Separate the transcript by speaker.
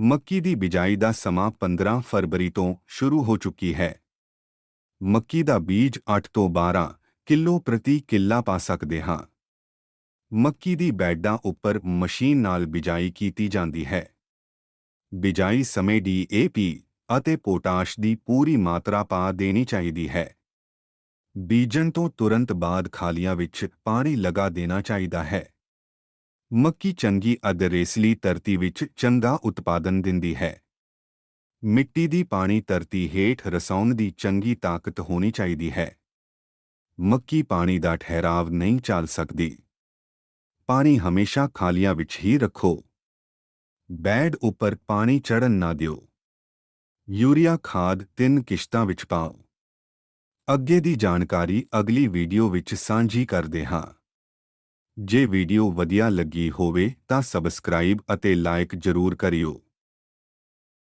Speaker 1: ਮੱਕੀ ਦੀ ਬਿਜਾਈ ਦਾ ਸਮਾਂ 15 ਫਰਵਰੀ ਤੋਂ ਸ਼ੁਰੂ ਹੋ ਚੁੱਕੀ ਹੈ। ਮੱਕੀ ਦਾ ਬੀਜ 8 ਤੋਂ 12 ਕਿਲੋ ਪ੍ਰਤੀ ਕਿੱਲਾ ਪਾ ਸਕਦੇ ਹਾਂ। ਮੱਕੀ ਦੀ ਬੈਡਾਂ ਉੱਪਰ ਮਸ਼ੀਨ ਨਾਲ ਬਿਜਾਈ ਕੀਤੀ ਜਾਂਦੀ ਹੈ। ਬਿਜਾਈ ਸਮੇਂ ਡੀਏਪੀ ਅਤੇ ਪੋਟਾਸ਼ ਦੀ ਪੂਰੀ ਮਾਤਰਾ ਪਾ ਦੇਣੀ ਚਾਹੀਦੀ ਹੈ। ਬੀਜਣ ਤੋਂ ਤੁਰੰਤ ਬਾਅਦ ਖਾਲੀਆਂ ਵਿੱਚ ਪਾਣੀ ਲਗਾ ਦੇਣਾ ਚਾਹੀਦਾ ਹੈ। ਮੱਕੀ ਚੰਗੀ ਅਦਰੇਸਲੀ ਧਰਤੀ ਵਿੱਚ ਚੰਗਾ ਉਤਪਾਦਨ ਦਿੰਦੀ ਹੈ। ਮਿੱਟੀ ਦੀ ਪਾਣੀ ਧਰਤੀ ਹੇਠ ਰਸਾਉਣ ਦੀ ਚੰਗੀ ਤਾਕਤ ਹੋਣੀ ਚਾਹੀਦੀ ਹੈ। ਮੱਕੀ ਪਾਣੀ ਦਾ ਠਹਿਰਾਵ ਨਹੀਂ ਚੱਲ ਸਕਦੀ। ਪਾਣੀ ਹਮੇਸ਼ਾ ਖਾਲੀਆਂ ਵਿੱਚ ਹੀ ਰੱਖੋ। ਬੈਡ ਉੱਪਰ ਪਾਣੀ ਚੜਨ ਨਾ ਦਿਓ। ਯੂਰੀਆ ਖਾਦ ਤਿੰਨ ਕਿਸ਼ਤਾਂ ਵਿੱਚ ਪਾਓ। ਅੱਗੇ ਦੀ ਜਾਣਕਾਰੀ ਅਗਲੀ ਵੀਡੀਓ ਵਿੱਚ ਸਾਂਝੀ ਕਰਦੇ ਹਾਂ। ਜੇ ਵੀਡੀਓ ਵਧੀਆ ਲੱਗੀ ਹੋਵੇ ਤਾਂ ਸਬਸਕ੍ਰਾਈਬ ਅਤੇ ਲਾਈਕ ਜ਼ਰੂਰ ਕਰਿਓ।